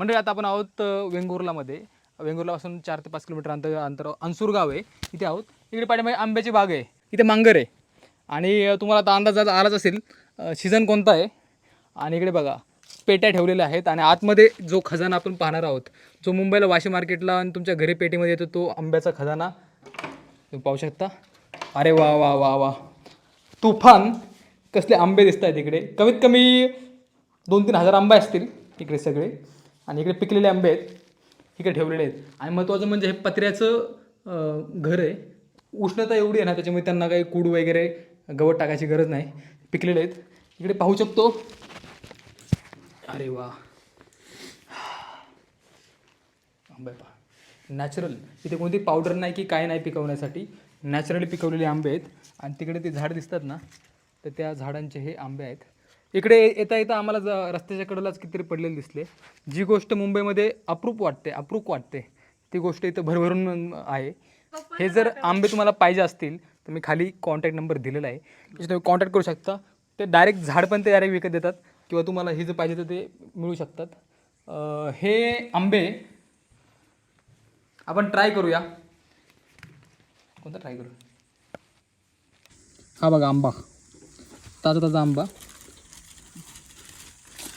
म्हणजे आता आपण आहोत वेंगुर्लामध्ये. वेंगुर्लापासून चार ते पाच किलोमीटर अंतर अंतर अंसूर गाव आहे. इथे आहोत. इकडे पाठीमागे आंब्याची बाग आहे. इथे मांगर आहे. आणि तुम्हाला आता अंदाज आलाच असेल सीझन कोणता आहे? आणि इकडे बघा पेट्या ठेवलेल्या आहेत आणि आतमध्ये जो खजाना आपण पाहणार आहोत जो मुंबईला वाशी मार्केटला आणि तुमच्या घरी पेटीमध्ये येतो तो आंब्याचा खजाना. तुम्ही पाहू शकता. अरे वा वा वा वा. तुफान. कसले आंबे दिसत आहेत इकडे. कमीत कमी दोन तीन हजार आंबे असतील इकडे सगळे. आणि इकडे पिकलेले आंबे आहेत इकडे ठेवलेले आहेत. आणि महत्त्वाचं म्हणजे हे पत्र्याचं घर आहे. उष्णता एवढी आहे ना त्याच्यामुळे त्यांना काही कूड वगैरे गवत टाकायची गरज नाही. पिकलेले आहेत. इकडे पाहू शकतो. अरे वा. आंबे पहा. नॅचरल इथे कोणती पावडर नाही की काय नाही पिकवण्यासाठी. नॅचरली पिकवलेले आंबे आहेत. आणि तिकडे ते झाड दिसतात ना तर त्या झाडांचे हे आंबे आहेत. इकडे येता येता आम्हाला ज रस्त्याच्या कडेलाच कितीतरी पडलेले दिसले. जी गोष्ट मुंबईमध्ये अप्रूप वाटते अप्रूप वाटते ती गोष्ट इथं भरभरून आहे. हे जर आंबे तुम्हाला पाहिजे असतील तर मी खाली कॉन्टॅक्ट नंबर दिलेला आहे. तुम्ही कॉन्टॅक्ट करू शकता. ते डायरेक्ट झाड पण ते डायरेक्ट विकत देतात किंवा तुम्हाला हे जे पाहिजे तर ते मिळू शकतात. हे आंबे आपण ट्राय करूया. कोणता ट्राय करू हा बघा आंबा. ताजा ताजा आंबा.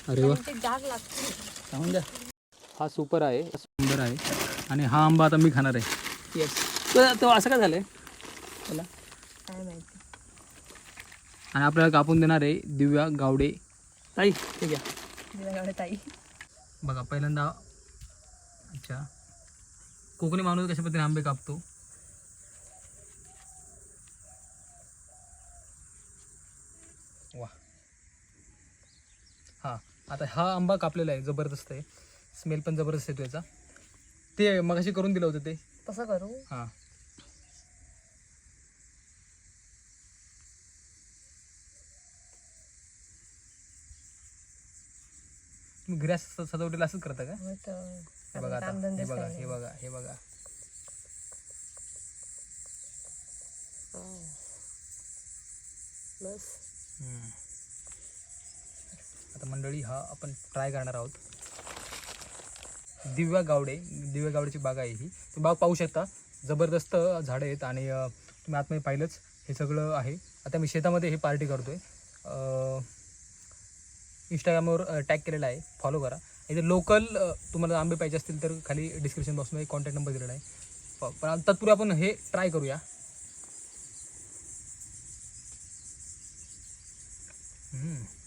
अरे वा. सांगून द्या. हा सुपर आहे. सुंदर आहे. आणि हा आंबा आता मी खाणार आहे. येस तो असं काय झालं आहे मला काय माहिती. आणि आपल्याला कापून देणार आहे दिव्या गावडे. ताई ठीक आहे दिव्यागावडे ताई. बघा पहिल्यांदा अच्छा. कोकणी माणूस कशा पद्धतीने आंबे कापतो वा हां आता हा आंबा कापलेला आहे जबरदस्त आहे. स्मेल पण जबरदस्त येतो याचा. ते मगाशी करून दिलं होतं ते. तसं करू? हां. तुम्ही घरी असं सजावटीला असंच करता का? तर. हे बघा आता कामधंदेच हे बघा काही हे नाही. बघा हे बघा. बस हम्म. आता मंडळी हा आपण ट्राय करणार आहोत. दिव्या गावडे दिव्या गावडेची बाग आहे ही. तुम्ही बाग पाहू शकता. जबरदस्त झाडं आहेत आणि तुम्ही आतमध्ये पाहिलंच हे सगळं आहे. आता मी शेतामध्ये हे पार्टी करतो आहे इंस्टाग्रामवर टॅग केलेला आहे. फॉलो करा. इथे लोकल तुम्हाला आंबे पाहिजे असतील तर खाली डिस्क्रिप्शन बॉक्समध्ये कॉन्टॅक्ट नंबर दिलेला आहे. प- पण तत्पूर्वी आपण हे ट्राय करूया. हम्म.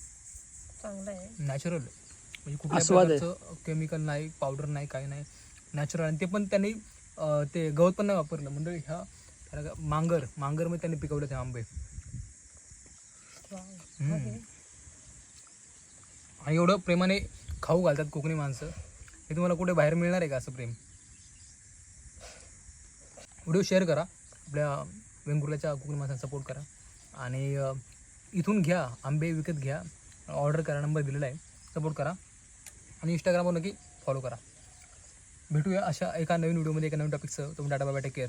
चांगलं आहे. नॅचरल. म्हणजे कुठल्या केमिकल नाही पावडर नाही काही नाही. नॅचरल आणि ते पण त्यांनी ते गवत पण नाही वापरलं. म्हणजे ह्या का- मांगर मांगरमध्ये त्यांनी पिकवले ते आंबे. आणि एवढं प्रेमाने खाऊ घालतात कोकणी माणसं. हे तुम्हाला कुठे बाहेर मिळणार आहे का असं प्रेम? व्हिडिओ शेअर करा. आपल्या वेंगुर्ल्याच्या कोकणी माणसांना सपोर्ट करा. आणि इथून घ्या आंबे विकत घ्या. ऑर्डर करा नंबर दिलेला आहे सपोर्ट करा आणि इंस्टाग्रामवर नक्की फॉलो करा. भेटूया अशा एका नवीन व्हिडिओमध्ये एका नवीन टॉपिकचं तुम्ही टाटा बाय टेक केअर